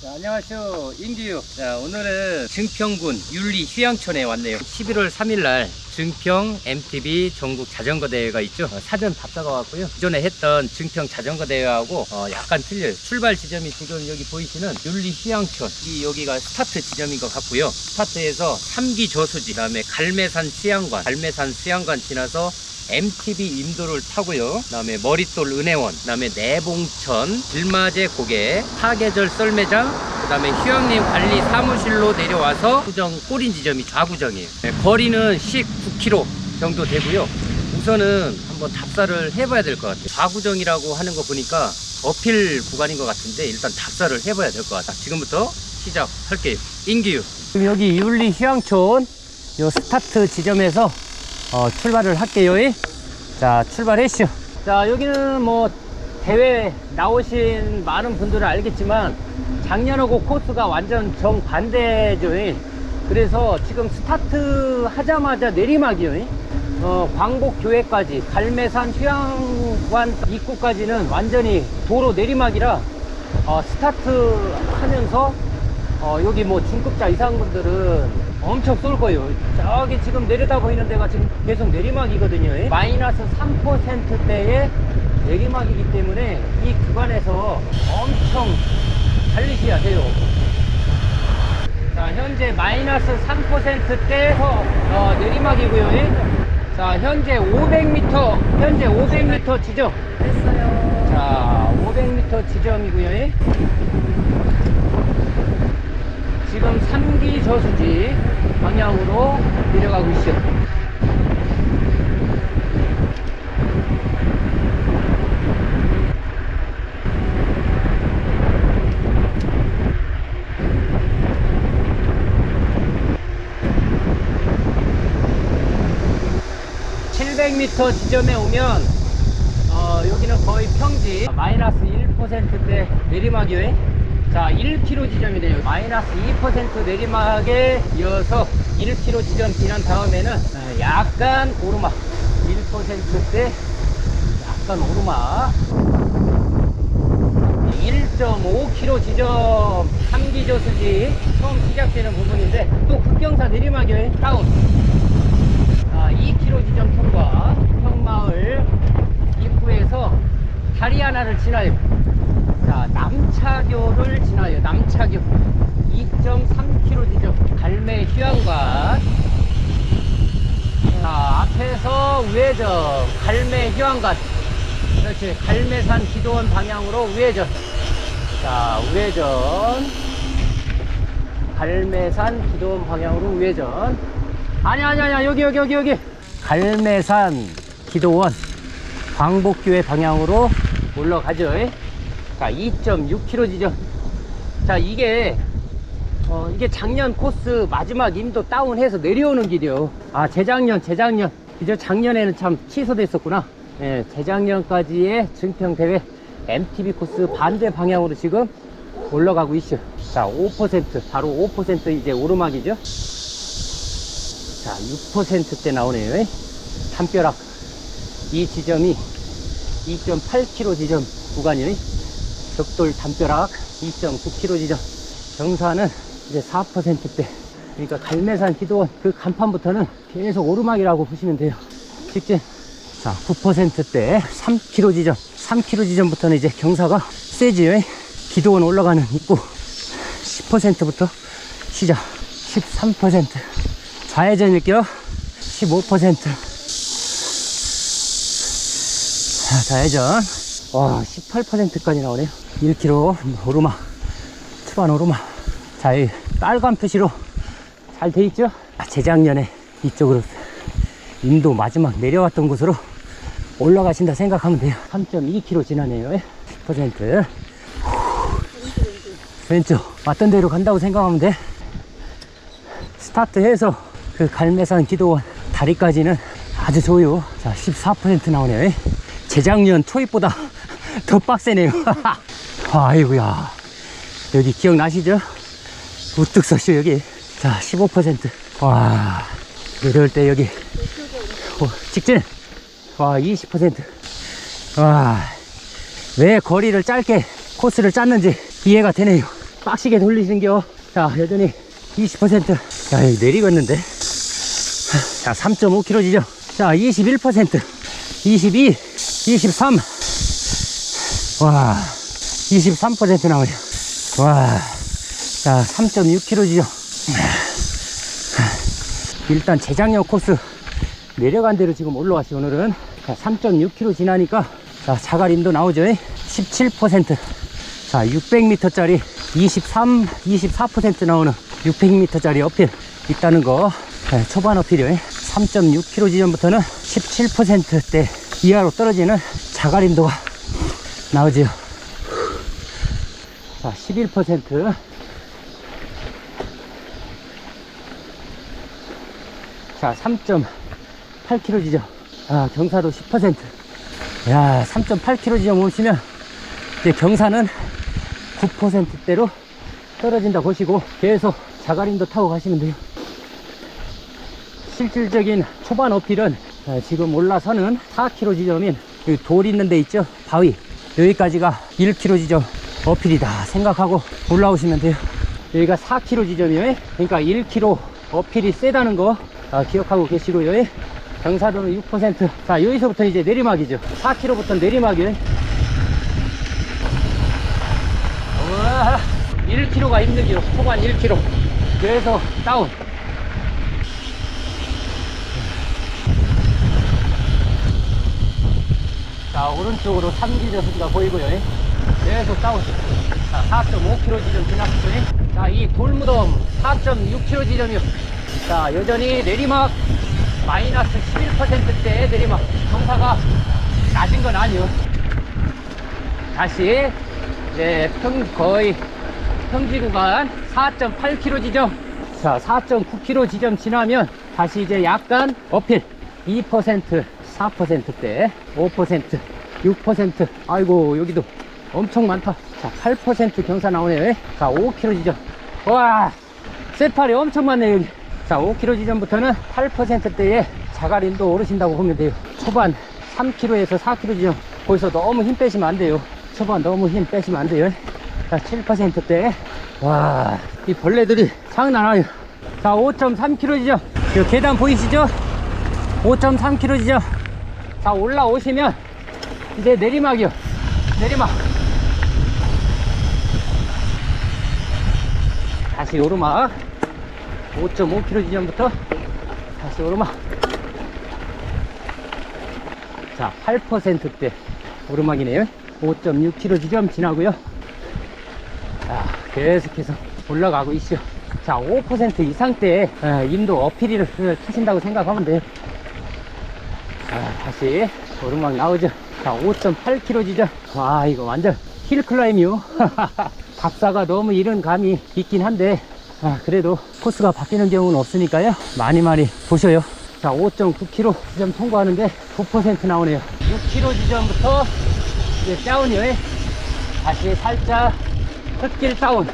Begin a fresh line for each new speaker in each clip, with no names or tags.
자, 안녕하세요. 인기유. 자, 오늘은 증평군 윤리 휴양촌에 왔네요. 11월 3일날 증평 MTB 전국 자전거 대회가 있죠. 어, 사전 답사가 왔고요. 기존에 했던 증평 자전거 대회하고 어, 약간 틀려요. 출발 지점이 지금 여기 보이시는 윤리 휴양촌. 이 여기가 스타트 지점인 것 같고요. 스타트에서 삼기 저수지, 그 다음에 갈매산 수양관, 갈매산 수양관 지나서 MTB 인도를 타고요. 그다음에 머릿돌 은혜원, 그다음에 내봉천, 들마제 고개, 사계절 썰매장, 그다음에 휴양림 관리 사무실로 내려와서 구정 꼬린 지점이 좌구정이에요. 네, 거리는 19km 정도 되고요. 우선은 한번 답사를 해봐야 될 것 같아요. 좌구정이라고 하는 거 보니까 어필 구간인 것 같은데 일단 답사를 해봐야 될 것 같아. 지금부터 시작할게요. 인기유. 지금 여기 윤리 휴양촌 요 스타트 지점에서 어, 출발을 할게요. 자, 출발했슈. 자, 여기는 뭐 대회 나오신 많은 분들은 알겠지만 작년하고 코스가 완전 정반대죠. 그래서 지금 스타트 하자마자 내리막이요. 어, 광복교회까지 갈매산 휴양관 입구까지는 완전히 도로 내리막이라 어, 스타트 하면서 어, 여기 뭐 중급자 이상 분들은 엄청 쏠 거예요. 저기 지금 내려다 보이는 데가 지금 계속 내리막이거든요. 예? 마이너스 3%대의 내리막이기 때문에 이 구간에서 엄청 달리셔야 돼요. 자, 현재 마이너스 3%대에서 어, 내리막이고요. 예? 자, 현재 500m, 현재 500m 지점.
됐어요.
자, 500m 지점이고요. 예? 지금 3기 저수지 방향으로 내려가고 있어요. (700m) 지점에 오면 어, 여기는 거의 평지 마이너스 1%대 내리막이에요 자 1km 지점이네요. 마이너스 2% 내리막에 이어서 1km 지점 지난 다음에는 어, 약간 오르막. 1%대 약간 오르막. 1.5km 지점 3기 저수지 처음 시작되는 부분인데 또 급경사 내리막이에요 다운. 아, 2km 지점 통과 평마을 입구에서 다리 하나를 지나요. 자, 남차교를 지나요. 남차교 2.3km 지점 갈매 휴양관. 자, 앞에서 우회전 갈매 휴양관. 그렇지. 갈매산 기도원 방향으로 우회전. 자, 우회전. 갈매산 기도원 방향으로 우회전. 아니 아니 아니 여기 여기 여기 여기 갈매산 기도원 광복교회 방향으로 올라가죠 자 2.6km 지점. 자 이게 어 이게 작년 코스 마지막 임도 다운해서 내려오는 길이요. 아 재작년 재작년. 이제 작년에는 참 취소됐었구나. 예 재작년까지의 증평대회 MTB 코스 반대 방향으로 지금 올라가고 있어요 자5% 바로 5% 이제 오르막이죠? 자, 6%대 나오네요. 담벼락. 이 지점이 2.8km 지점 구간이네. 벽돌 담벼락 2.9km 지점. 경사는 이제 4%대. 그러니까 갈매산 기도원 그 간판부터는 계속 오르막이라고 보시면 돼요. 직진. 자, 9%대 3km 지점. 3km 지점부터는 이제 경사가 세지요. 기도원 올라가는 입구 10%부터 시작. 13%. 좌회전일게요. 15%. 자, 좌회전. 와, 18%까지 나오네요. 1km 오르막. 초반 오르막. 자, 이 빨간 표시로 잘 돼 있죠? 아, 재작년에 이쪽으로 인도 마지막 내려왔던 곳으로 올라가신다 생각하면 돼요. 3.2km 지나네요. 10%. 왼쪽 왔던 대로 간다고 생각하면 돼. 스타트해서 그 갈매산 기도원 다리까지는 아주 좋아요. 자, 14% 나오네요. 재작년 초입보다 더 빡세네요. 아이고야. 여기 기억나시죠? 우뚝 서쇼 여기. 자, 15%. 와, 이럴 때 여기. 어, 직진. 와, 20%. 와, 왜 거리를 짧게 코스를 짰는지 이해가 되네요. 빡시게 돌리신겨. 자, 여전히 20%. 야, 여기 내리겠는데? 자, 3.5km 지점. 자, 21%. 22, 23. 와, 23% 나오네요. 와, 자, 3.6km 지점. 일단 재작년 코스 내려간 대로 지금 올라왔어요, 오늘은. 자, 3.6km 지나니까, 자, 자갈인도 나오죠. 17%. 자, 600m짜리 23, 24% 나오는 600m짜리 어필 있다는 거. 네, 초반 어필이요. 3.6km 지점부터는 17%대 이하로 떨어지는 자갈인도가 나오지요. 자, 11%. 자, 3.8km 지점. 아, 경사도 10%. 야, 3.8km 지점 오시면 이제 경사는 9%대로 떨어진다 보시고 계속 자갈인도 타고 가시면 돼요. 실질적인 초반 어필은 어, 지금 올라서는 4km 지점인 여기 돌 있는 데 있죠? 바위. 여기까지가 1km 지점 어필이다 생각하고 올라오시면 돼요. 여기가 4km 지점이에요. 그러니까 1km 어필이 세다는 거 아, 기억하고 계시고요. 경사도는 6%. 자, 여기서부터 이제 내리막이죠. 4km부터 내리막이에요. 우와, 1km가 힘들기로 초반 1km 그래서 다운 자 오른쪽으로 3기 저 수지가 보이고요. 계속 다운 자 4.5km 지점 지났고요 자 이 돌무덤 4.6km 지점이요. 자 여전히 내리막 마이너스 11%대 내리막. 경사가 낮은 건 아니요. 다시 네, 평, 거의 평지 구간 4.8km 지점. 자, 4.9km 지점 지나면 다시 이제 약간 어필. 2%, 4%대, 5%, 6%. 아이고, 여기도 엄청 많다. 자, 8% 경사 나오네요. 자, 5km 지점. 와, 쇠팔이 엄청 많네요, 여기. 자, 5km 지점부터는 8%대에 자갈인도 오르신다고 보면 돼요. 초반 3km에서 4km 지점. 거기서 너무 힘 빼시면 안 돼요. 초반 너무 힘 빼시면 안 돼요. 자, 7%대. 와, 이 벌레들이 장난 아니에요. 자, 5.3km 지점. 이 계단 보이시죠? 5.3km 지점. 자, 올라오시면 이제 내리막이요. 내리막. 다시 오르막. 5.5km 지점부터 다시 오르막. 자, 8%대 오르막이네요. 5.6km 지점 지나고요. 자, 계속해서 올라가고 있죠. 자, 5% 이상대 어, 인도 어필을 타신다고 생각하면 돼요. 자, 다시 오르막 나오죠. 자, 5.8km 지점. 와, 이거 완전 힐 클라임이요. 박사가 너무 이른 감이 있긴 한데, 아, 그래도 코스가 바뀌는 경우는 없으니까요. 많이 많이 보셔요. 자, 5.9km 지점 통과하는데 9% 나오네요. 6km 지점부터 이제 다운이요. 다시 살짝 흙길 다운.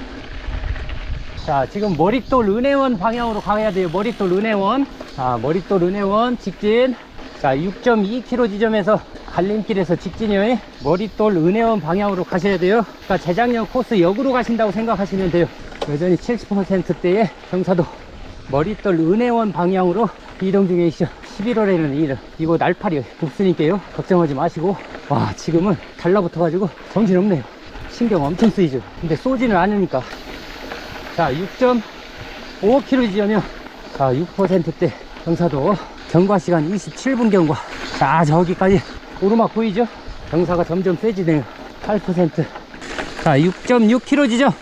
자, 지금 머릿돌 은혜원 방향으로 가야 돼요. 머릿돌 은혜원. 자, 머릿돌 은혜원 직진. 자, 6.2km 지점에서 갈림길에서 직진이요. 머릿돌 은혜원 방향으로 가셔야 돼요. 그러니까 재작년 코스 역으로 가신다고 생각하시면 돼요. 여전히 70%대의 경사도 머릿돌 은혜원 방향으로 이동 중에 있죠. 11월에는 이 이거 날파리 없으니까요. 걱정하지 마시고. 와, 지금은 달라붙어가지고 정신없네요. 신경 엄청 쓰이죠. 근데 쏘지는 않으니까. 자, 6.5km 지점이요. 자, 6%대 경사도 경과 시간 27분 경과. 자, 저기까지 오르막 보이죠? 경사가 점점 세지네요. 8%. 자, 6.6km 지점.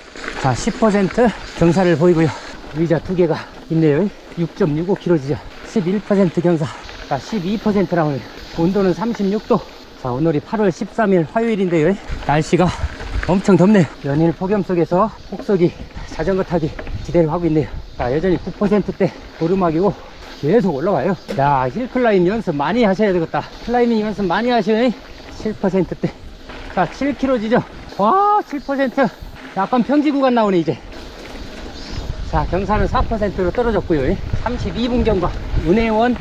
자, 10% 경사를 보이고요. 의자 두 개가 있네요. 6.65km 지점. 11% 경사. 자, 12% 나오네요. 온도는 36도. 자, 오늘이 8월 13일 화요일인데요. 날씨가 엄청 덥네요. 연일 폭염 속에서 폭석이 자전거 타기 기대를 하고 있네요. 자, 여전히 9%대 오르막이고 계속 올라가요. 야, 힐클라임 연습 많이 하셔야 되겠다. 클라이밍 연습 많이 하셔야 7%대. 자, 7km 지점. 와, 7%. 약간 평지 구간 나오네, 이제. 자, 경사는 4%로 떨어졌고요. 32분 경과. 은혜원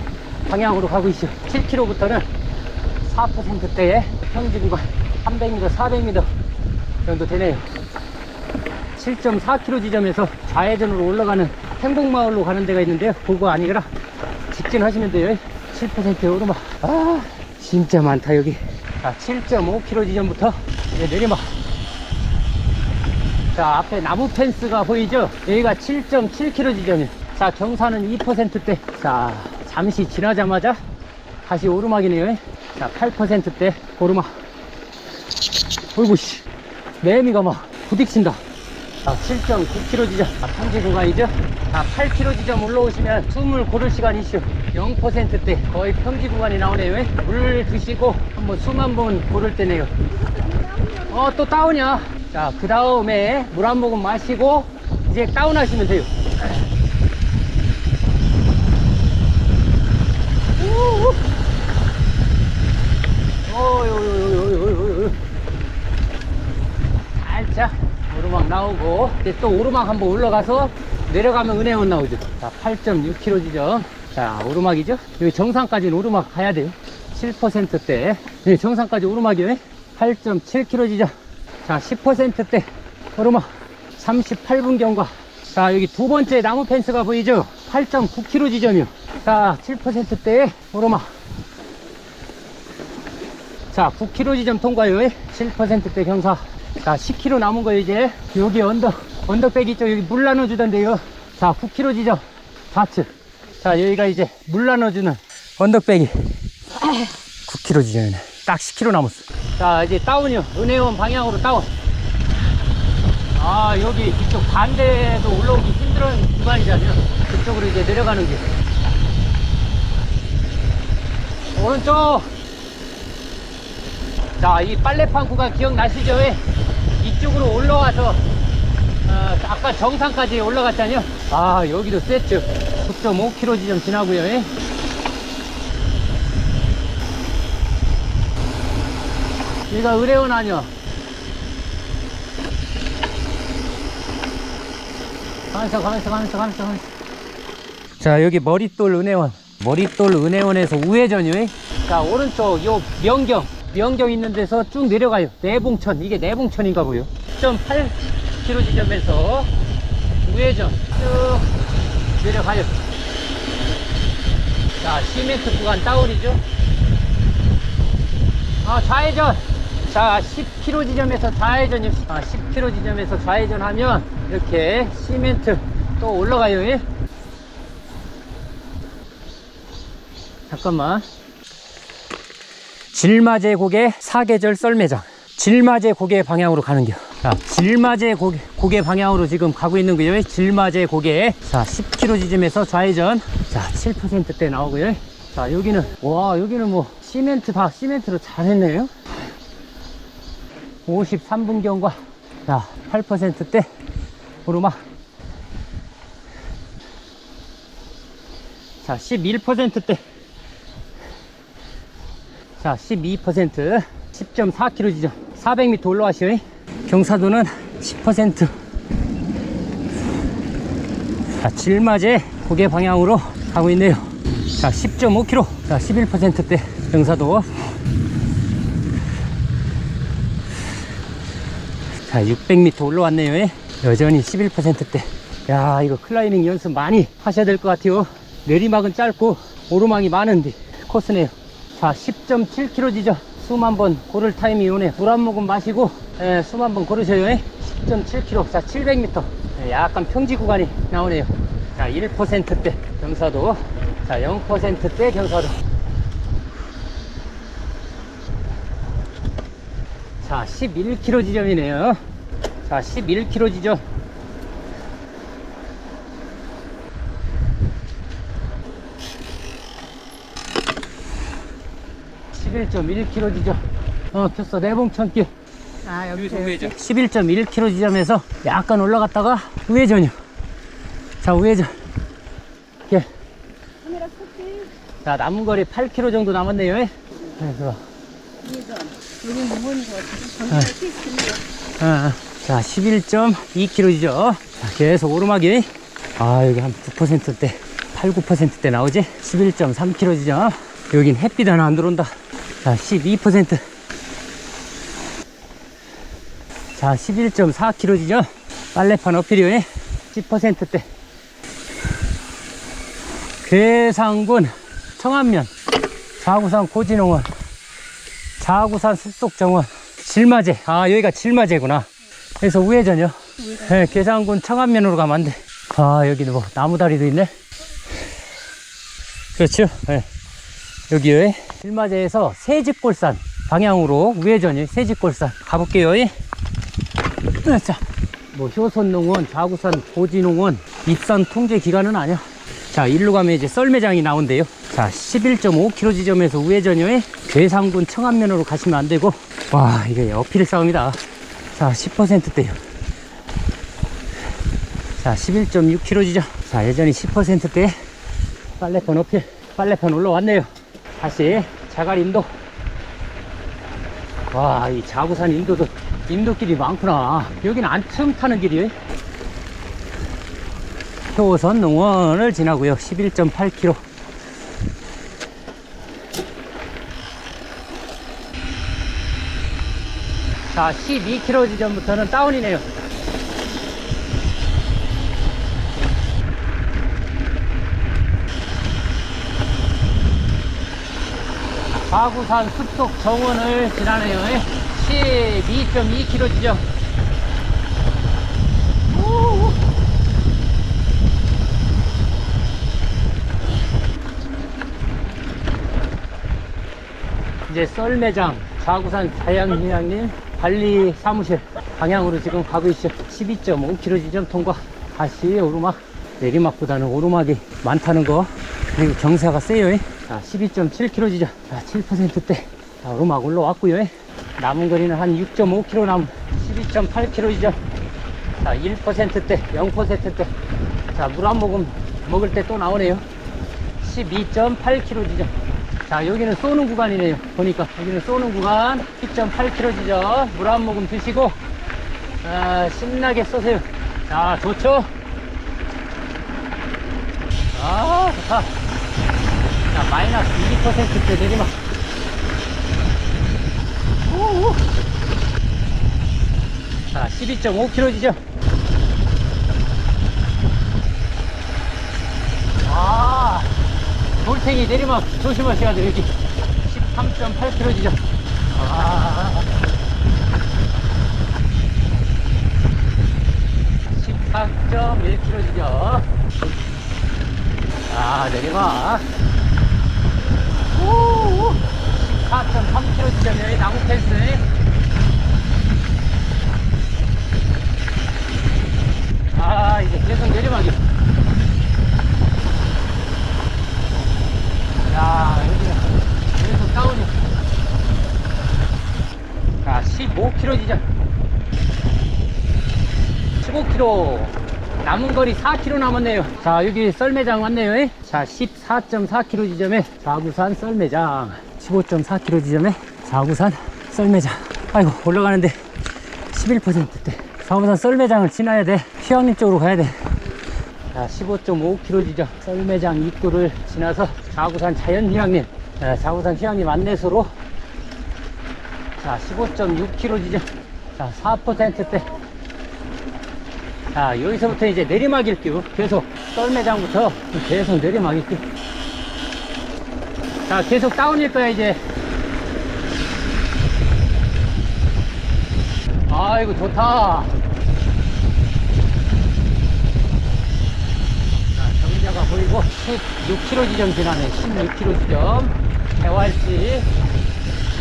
방향으로 가고 있죠. 7km부터는 4%대의 평지 구간. 300m, 400m 정도 되네요. 7.4km 지점에서 좌회전으로 올라가는 행복마을로 가는 데가 있는데요. 그거 아니라 직진하시면 돼요. 7%의 오르막. 아, 진짜 많다, 여기. 자, 7.5km 지점부터 내리막. 자, 앞에 나무 펜스가 보이죠? 여기가 7.7km 지점이에요. 자, 경사는 2%대. 자, 잠시 지나자마자 다시 오르막이네요. 자, 8%대 오르막. 어이구, 씨. 매미가 막 부딪힌다. 자, 7.9km 지점. 아, 평지 구간이죠? 자, 8km 지점 올라오시면 숨을 고를 시간이 있죠. 0%대 거의 평지 구간이 나오네요. 물 드시고 한번 숨 한번 고를 때네요. 어, 또 다운이야. 자, 그 다음에 물 한 모금 마시고 이제 다운하시면 돼요. 우후. 어요요요요요요. 살짝 오르막 나오고 이제 또 오르막 한번 올라가서 내려가면 은혜원 나오죠. 자, 8.6km 지점. 자, 오르막이죠. 여기 정상까지는 오르막 가야 돼요. 7%대. 네, 정상까지 오르막이에요. 8.7km 지점. 자, 10%대 오르막 38분 경과. 자, 여기 두 번째 나무 펜스가 보이죠? 8.9km 지점이요. 자, 7%대 오르막. 자, 9km 지점 통과요. 7%대 경사. 자, 10km 남은 거 이제 여기 언덕, 언덕백 있죠? 여기 물 나눠주던데요. 자, 9km 지점 좌측. 자, 여기가 이제 물 나눠주는 언덕백이 9km 지점이네. 딱 10km 남았어. 자, 이제 다운이요. 은혜원 방향으로 다운. 아, 여기 이쪽 반대도 올라오기 힘든 구간이잖아요. 그쪽으로 이제 내려가는 길. 오른쪽. 자, 이 빨래판 구간 기억나시죠? 예? 이쪽으로 올라와서, 어, 아까 정상까지 올라갔잖아요. 아, 여기도 셌죠. 9.5km 지점 지나고요. 예? 여기가 의뢰원 아니야. 가면서, 가면서, 가면서, 가면서, 가면서. 자, 여기 머릿돌 은혜원. 머릿돌 은혜원에서 우회전이요. 자, 오른쪽 요 명경. 명경 있는 데서 쭉 내려가요. 내봉천. 이게 내봉천인가 보요. 10.8km 지점에서 우회전 쭉 내려가요. 자, 시멘트 구간 다운이죠. 아, 좌회전. 자, 10km 지점에서 좌회전이요. 아, 10km 지점에서 좌회전 하면 이렇게 시멘트 또 올라가요. 예? 잠깐만. 질마제 고개 사계절 썰매장. 질마제 고개 방향으로 가는겨. 자, 질마제 고개, 고개 방향으로 지금 가고 있는 거예요. 질마제 고개. 자, 10km 지점에서 좌회전. 자, 7%대 나오고요. 자, 여기는, 와, 여기는 뭐, 시멘트 다 시멘트로 잘 했네요. 53분 경과. 자, 8%대 오르막. 자, 11%대. 자, 12%. 10.4km 지점. 400m 올라가시오. 경사도는 10%. 자, 질맞에 고개 방향으로 가고 있네요. 자, 10.5km. 자, 11%대 경사도. 자, 600m 올라왔네요. 여전히 11%대. 야, 이거 클라이밍 연습 많이 하셔야 될 것 같아요. 내리막은 짧고 오르막이 많은데 코스네요. 자, 10.7km 지점. 숨 한번 고를 타임이 오네. 물한 모금 마시고 예, 숨 한번 고르셔요. 10.7km. 자, 700m. 예, 약간 평지 구간이 나오네요. 자, 1%대 경사도. 자, 0%대 경사도. 자, 11km 지점이네요. 자, 11km 지점. 11.1km 지점. 어, 폈어. 내봉천길.
아 여기서 우회전
11.1km 지점에서 약간 올라갔다가 우회전이요. 자, 우회전. 이렇게. 자, 남은 거리 8km 정도 남았네요. 예. 그래서.
여기 무거운 거 같아
아. 아, 자, 11.2km 지점. 자, 계속 오르막이. 아, 여기 한 9%대, 8, 9%대 나오지? 11.3km 지점. 여긴 햇빛 하나 안 들어온다. 자, 12%. 자, 11.4km 지점. 빨래판 어필이요 10%대. 괴상군 청안면 자구산 고진홍원 자구산 숲속정원 질마제. 아 여기가 질마제구나. 그래서 우회전이요? 네, 괴상군 청안면으로 가면 안 돼. 아 여기는 뭐 나무다리도 있네? 그렇죠? 네. 여기에 질마제에서 세집골산 방향으로 우회전이 세집골산 가볼게요 자, 뭐 효선농원, 좌구산, 고진농원 입산 통제 기간은 아니야. 자, 일로 가면 이제 썰매장이 나온대요. 자, 11.5km 지점에서 우회전이에 괴상군 청안면으로 가시면 안 되고, 와, 이게 어필 싸움이다. 자, 10%대요. 자, 11.6km 지점. 자, 여전히 10%대 빨래판 어필, 빨래판 올라왔네요. 다시 자갈 인도. 와, 이 자구산 인도도 인도길이 많구나. 여기는 안틈 타는 길이에요. 효선 농원을 지나고요. 11.8km. 자, 12km 지점부터는 다운이네요. 바구산 숲속 정원을 지나네요. 12.2km 지점. 이제 썰매장 좌구산 자양휴양림 관리 사무실 방향으로 지금 가고 있죠. 12.5km 지점 통과. 다시 오르막. 내리막보다는 오르막이 많다는 거. 그리고 경사가 세요. 자, 12.7km 지점. 자, 7%대. 자, 오르막 올라왔고요. 남은 거리는 한 6.5km 남 12.8km 지점. 자, 1%대, 0%대. 자, 물 한 모금 먹을 때 또 나오네요. 12.8km 지점. 자, 여기는 쏘는 구간이네요. 보니까 여기는 쏘는 구간 2.8km 지점. 물 한 모금 드시고 아, 신나게 쏘세요. 자, 좋죠? 아, 좋다. 자, 마이너스 2%대 내리막. 우우. 자, 12.5km 지점. 아, 돌탱이 내리막 조심하셔야 돼요, 여기. 13.8km 지점. 아. 14.1km 지점. 아, 내리막. 오, 14.3km 지점이에요, 나무 펜스. 아, 이제 계속 내리막이. 야, 여기는 계속 다운이. 자, 15km 지점. 15km. 남은 거리 4km 남았네요. 자, 여기 썰매장 왔네요. 자, 14.4km 지점에 자구산 썰매장. 15.4km 지점에 자구산 썰매장. 아이고, 올라가는데 11%대. 자구산 썰매장을 지나야 돼. 휴양림 쪽으로 가야 돼. 자, 15.5km 지점 썰매장 입구를 지나서 자구산 자연휴양림, 자, 자구산 휴양림 안내소로 자, 15.6km 지점 자, 4%대 자, 여기서부터 이제 내리막일게요. 계속 썰매장부터 계속 내리막일게요. 자, 계속 다운일 거야, 이제. 아이고, 좋다. 자, 정자가 보이고 16km 지점 지나네. 16km 지점. 해활지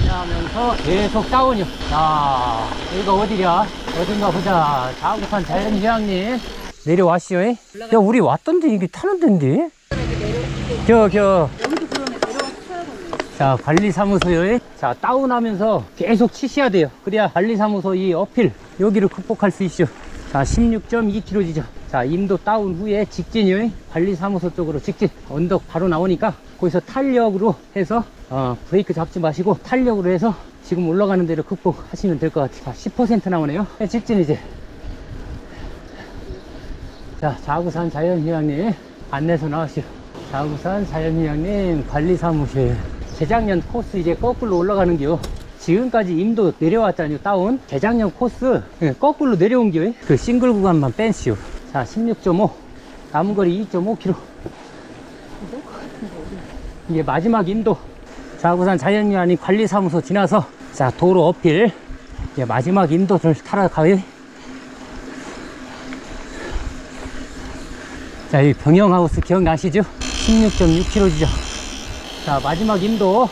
지나면서 계속 다운이요. 자, 여기가 어디냐? 어딘가 보자. 자구산 자연휴양림. 내려왔시오. 야, 우리 왔던데 이게 타는 데인데? 겨, 겨. 자, 관리사무소에 자, 다운하면서 계속 치셔야 돼요. 그래야 관리사무소 이 어필, 여기를 극복할 수 있죠. 자, 16.2km 지점. 자, 인도 다운 후에 직진이요. 관리사무소 쪽으로 직진. 언덕 바로 나오니까 거기서 탄력으로 해서, 어, 브레이크 잡지 마시고 탄력으로 해서 지금 올라가는 데를 극복하시면 될 것 같아요. 자, 10% 나오네요. 네, 직진 이제. 자, 자구산 자연휴양림 안내서 나오시오. 자구산 자연휴양림 관리사무실. 재작년 코스 이제 거꾸로 올라가는 게요. 지금까지 임도 내려왔잖아요 다운 재작년 코스 예, 거꾸로 내려온 게 그 싱글 구간만 뺀시오 자 16.5 남은 거리 2.5km 이게 마지막 인도 자구산 자연유한이 관리사무소 지나서 자 도로 어필 이제 마지막 인도를 타러 가요 자, 이 병영하우스 기억나시죠? 16.6km 지점. 자, 마지막 인도.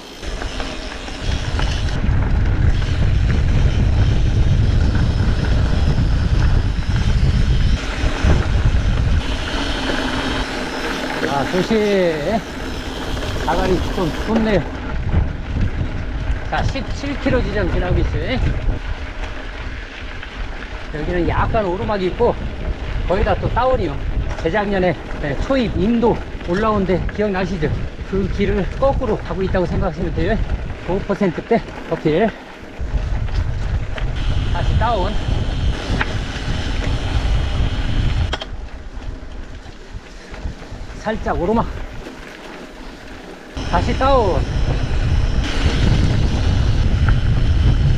자, 조심. 자갈이 좀 좁네요. 자, 17km 지점 지나고 있어요. 여기는 약간 오르막이 있고, 거의 다 또 다운이요. 재작년에 네, 초입 인도 올라온데 기억나시죠? 그 길을 거꾸로 가고 있다고 생각하시면 돼요. 5%대 어필. 다시 다운. 살짝 오르막. 다시 다운. 우! 아, 이거. 네,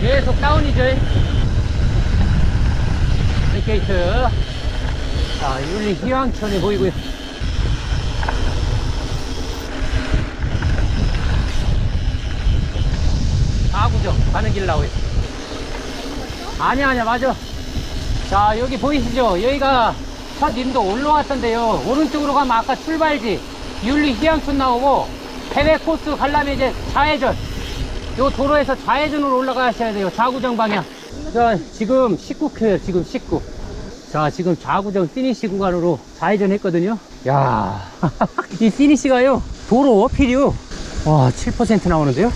계속 다운이죠. 게이트. 자, 윤리 희왕천이 보이고요. 아구정 가는 길 나오요. 아니야, 아니야, 맞아. 자, 여기 보이시죠? 여기가 첫 인도 올라왔던데요. 오른쪽으로 가면 아까 출발지 윤리 희양촌 나오고 해외 코스 가려면 이제 좌회전. 요 도로에서 좌회전으로 올라가셔야 돼요. 좌구정 방향. 자, 지금 19km예요. 지금 19. 자, 지금 좌구정 피니시 구간으로 좌회전 했거든요. 야, 이 피니시가요. 도로 어필이요. 와, 7% 나오는데요.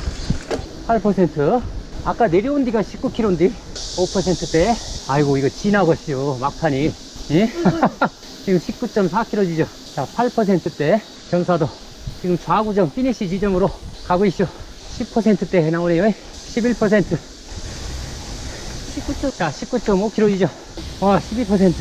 8%. 아까 내려온 데가 19km인데 5%대. 아이고 이거 지나갔어요 막판이. 예? 지금 19.4km 지점. 자 8%대 경사도. 지금 좌구정 피니시 지점으로 가고 있죠. 10%대 나오네요. 11%. 19초. 자 19.5km 지점. 와 12%.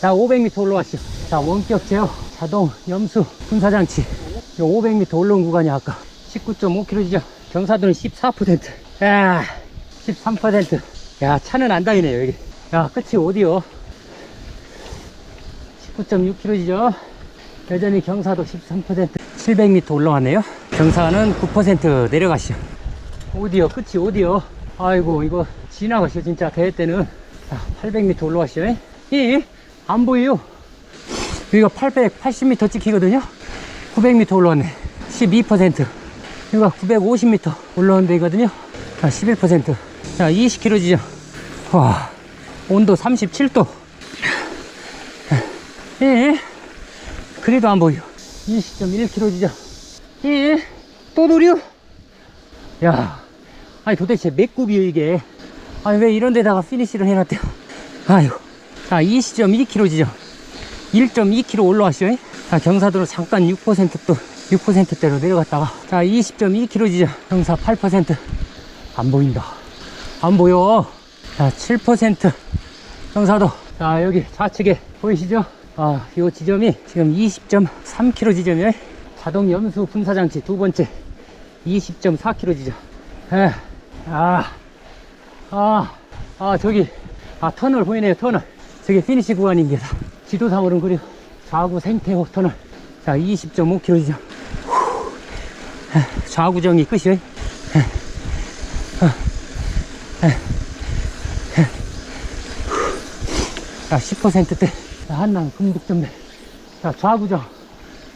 자 500m 올라왔죠. 자 원격 제어 자동 염수 분사장치. 요 500m 올라온 구간이 아까 19.5km 지점. 경사도는 14%. 야, 13%. 야, 차는 안 다니네요, 여기. 야, 끝이 어디요? 19.6km죠. 여전히 경사도 13%. 700m 올라왔네요. 경사는 9% 내려가시죠. 어디요? 끝이 어디요? 아이고, 이거 지나가시죠, 진짜. 대회 때는. 자, 800m 올라가시죠. 이, 안 보여요. 여기가 880m 찍히거든요. 900m 올라왔네. 12%. 여기가 950m 올라온 데거든요. 자, 11%. 자, 20km 지점. 와, 온도 37도. 예, 그래도 안 보여. 20.1km 지점. 예, 또 노려? 야, 아니 도대체 몇 굽이요, 이게? 아니, 왜 이런 데다가 피니시를 해놨대요? 아유. 자, 20.2km 지점. 1.2km 올라왔어요. 자, 경사도로 잠깐 6%또 6%대로 내려갔다가 자 20.2km 지점 경사 8%안 보인다 안 보여 자 7% 경사도 자 여기 좌측에 보이시죠 아요 지점이 지금 20.3km 지점이에요 자동 염수 분사 장치 두 번째 20.4km 지점 예. 아, 아, 아, 저기, 아, 터널 보이네요, 터널. 저게 피니시 구간입니다. 지도상으로는 그리고 좌구 생태호 터널. 자, 20.5km 지점. 좌구정이 끝이에요. 자, 10%대. 자, 한남 금북점대. 자, 좌구정.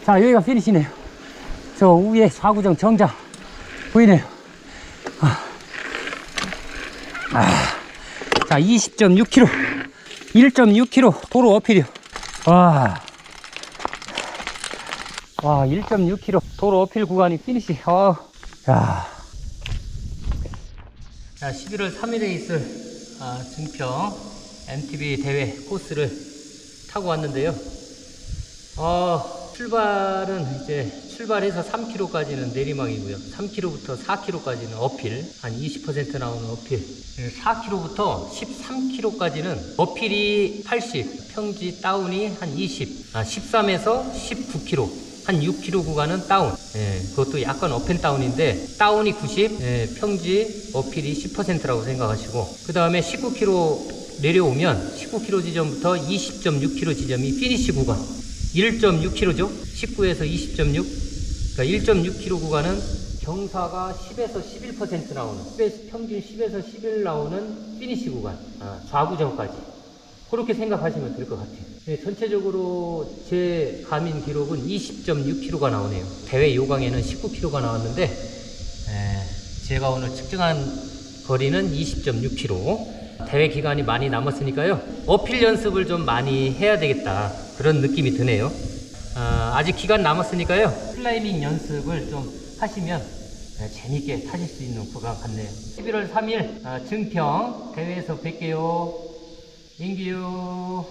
자, 여기가 피니시네요. 저 위에 좌구정 정자. 보이네요. 아. 아. 자, 20.6km. 1.6km 도로 어필이요. 와. 와, 1.6km 도로 어필 구간이 피니시. 아, 야. 자, 11월 3일에 있을 아, 증평 MTB 대회 코스를 타고 왔는데요. 어, 출발은 이제 출발해서 3km까지는 내리막이고요. 3km부터 4km까지는 어필, 한 20% 나오는 어필. 4km부터 13km까지는 어필이 80, 평지 다운이 한 20, 아, 13에서 19km. 한 6km 구간은 다운. 예, 그것도 약간 업앤다운인데 다운이 90, 예, 평지 어필이 10%라고 생각하시고 그 다음에 19km 내려오면 19km 지점부터 20.6km 지점이 피니시 구간. 1.6km죠. 19에서 20.6. 그러니까 1.6km 구간은 경사가 10에서 11% 나오는 10에서, 평균 10에서 11 나오는 피니시 구간. 아, 좌구정까지. 그렇게 생각하시면 될 것 같아요. 네, 전체적으로 제 가민 기록은 20.6km가 나오네요. 대회 요강에는 19km가 나왔는데 에, 제가 오늘 측정한 거리는 20.6km. 대회 기간이 많이 남았으니까요. 어필 연습을 좀 많이 해야 되겠다. 그런 느낌이 드네요. 아, 아직 기간 남았으니까요. 클라이밍 연습을 좀 하시면 네, 재밌게 타실 수 있는 구간 같네요. 11월 3일 증평 대회에서 뵐게요. 인규